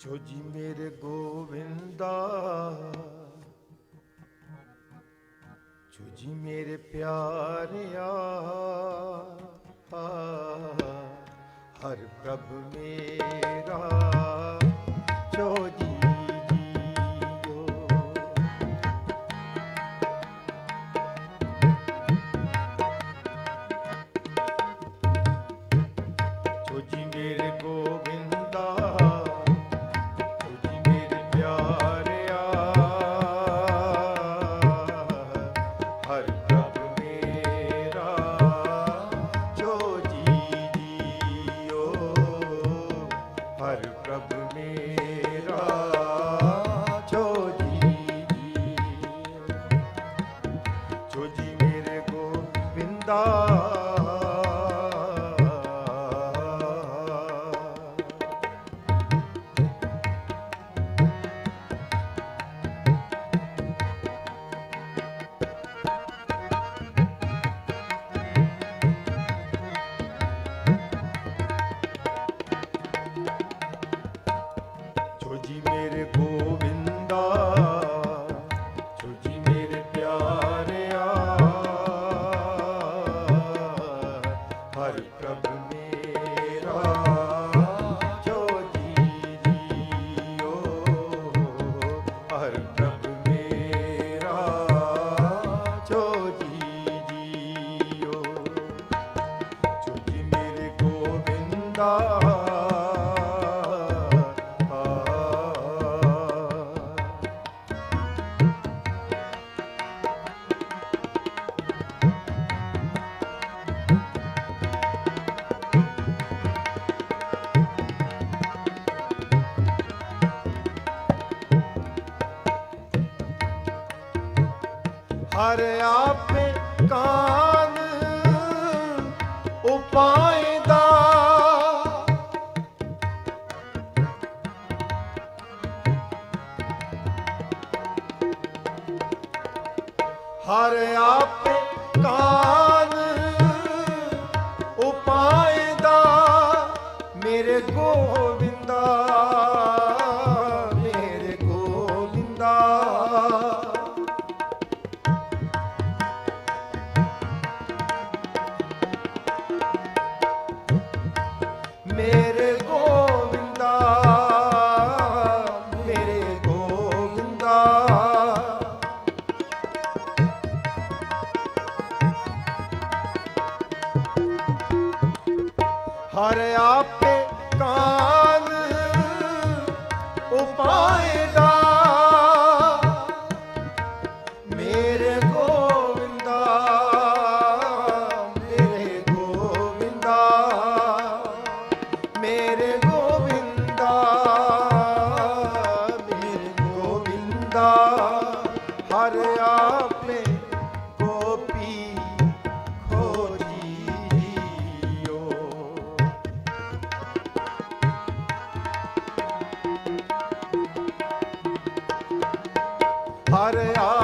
ਜੋ ਜੀ ਮੇਰੇ ਗੋਵਿੰਦਾ। ਜੋ ਜੀ ਮੇਰੇ ਪਿਆਰਿਆ। ਹਰ ਪ੍ਰਭ ਮੇਰਾ। प्रभु ਹਰ ਪ੍ਰਭ ਮੇਰਾ। ਕਰ ਕਾਨ ਉਪਾਏ ਦਾ ਹਰ ਆਪੇ ਕਾਨ ਦਾ ਮੇਰੇ ਗੋਵਿੰਦਾ ਹਰ ਆਪੇ ਕਾਨ ਉਪਾਏ ਮੇਰੇ ਗੋਵਿੰਦਾ ਮੇਰੇ ਗੋਵਿੰਦਾ ਮੇਰੇ yar yar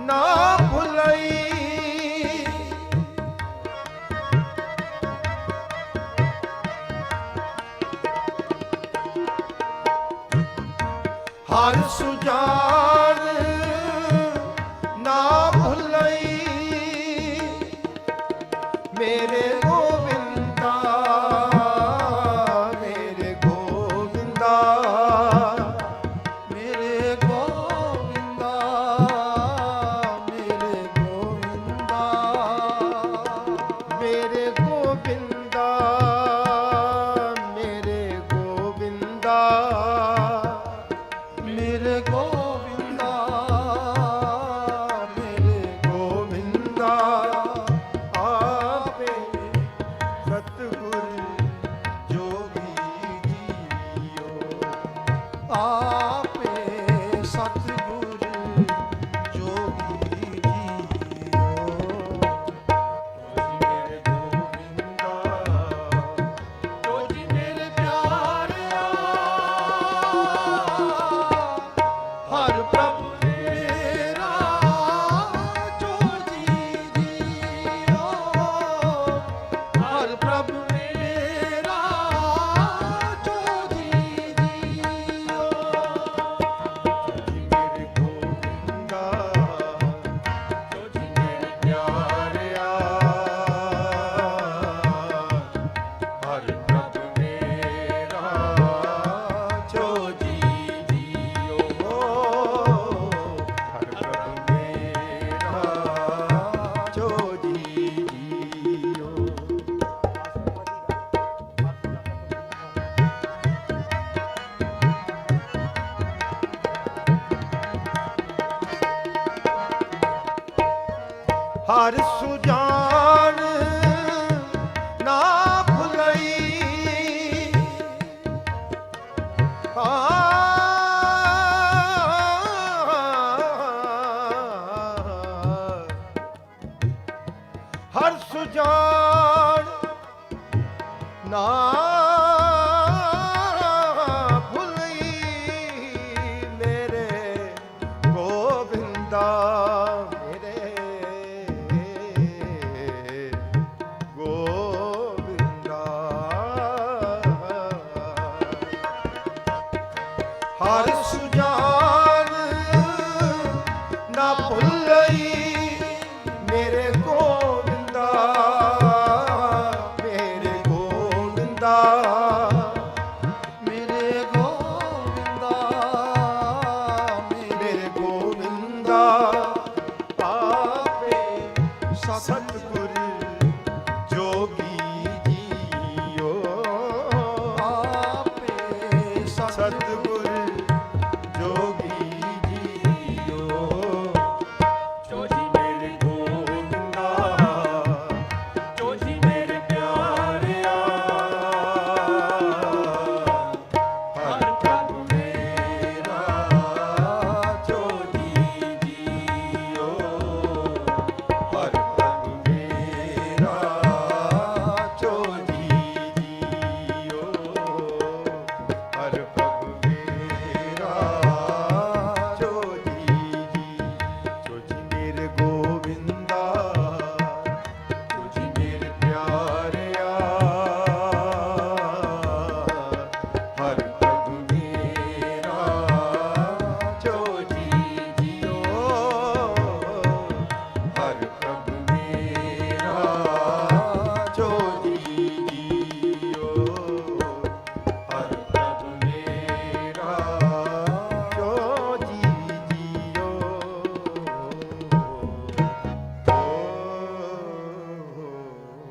ਨਾ ਭੁਲਈ। ਹਰ ਸੁਜਾਨ ਹਰ ਸੁਜਾਨ ਹਰ ਸੁਜਾਨ ਨਾ 수정.